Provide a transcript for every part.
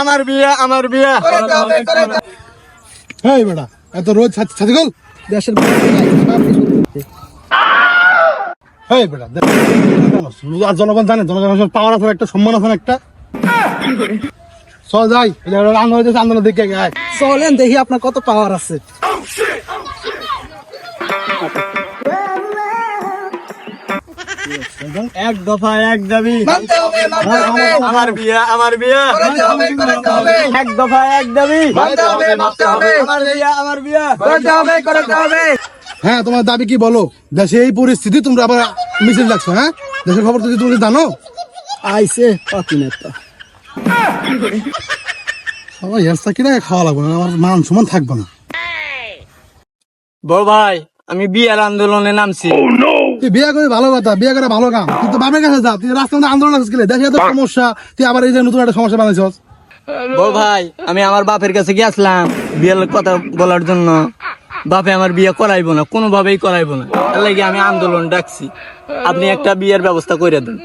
আমার বিয়া আমার বিয়া। হেই বেটা এত রোজ ছাতি গল দেশের হেই বেটা দেখ, আর জনগণ জানে জনগণ পাওয়ার আছে একটা সম্মান আছে একটা। চল যাই একটা আন্দোলন দেখে চলেন দেখি আপনার কত পাওয়ার আছে। এক দফা এক দাবি। আমার বিয়া আমার বিয়া। এক দফা এক দাবি। আমার বিয়া আমার বিয়া। হ্যাঁ তোমার দাবি কি বলো? দেশে এই পরিস্থিতি তোমরা আবার মিছিল লাগছো হ্যাঁ? দেশের খবর কি তুমি জানো? আইসে পাতি নেতা। সবাই এসটা কিনা খাওয়া লাগবে না আমার মান সমান থাকবে না। বড় ভাই আমি বিয়ার আন্দোলনে নামছি। তুই বিয়ে করে ভালো কথা। বিয়ে করে ভালো কাম। কিন্তু বাপের কাছে যা তুই রাস্তার আন্দোলন আছিস গেলে দেশে সমস্যা তুই আবার এই যে নতুন একটা সমস্যা বানাইছস। বড় ভাই আমি আমার বাপের কাছে গেছিলাম বিয়ের কথা বলার জন্য। বাপে আমার বিয়ে করাইবো না কোনোভাবেই করাইবো না। লাগে আমি আন্দোলন ডাকছি। আপনি একটা বিয়ের ব্যবস্থা করে দেন।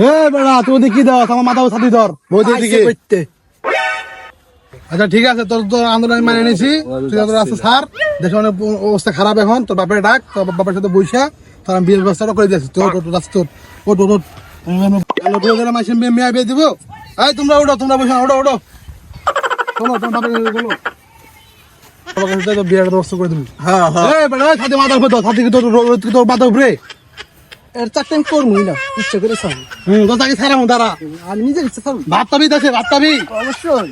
হে বেড়া তুই দাও আমার মাথা ছাতি ধর। বইতে দিকে। আচ্ছা ঠিক আছে তোর তোর আন্দোলন মানে নিছি। তুই তোর রাস্তা ছাড় দেশে অনেক অবস্থা খারাপ এখন। তোর বাপের ডাক তোর বাপের সাথে বইসা। তোর আমি বিয়ের ব্যবস্থাটা করে দিয়েছি। তোর তোর রাস্তা তোর। ও তোর তোর মাসে মেয়ে বিয়ে দিব। এই তোমরা ওঠো তোমরা বসে ওঠো ওঠো। চলো তোমার বাপের তোমার কাছে তো বিয়ের ব্যবস্থা করে দিবি। হ্যাঁ হ্যাঁ। এই বেড়া ছাতি মাথার উপর কি তোর তোর উপরে? এর করবই না ইচ্ছা করে হুম তো তাকে দাঁড়া। আমি নিজের ইচ্ছা চাই ভাত তাবি দেখে ভাত তাবি অবশ্যই।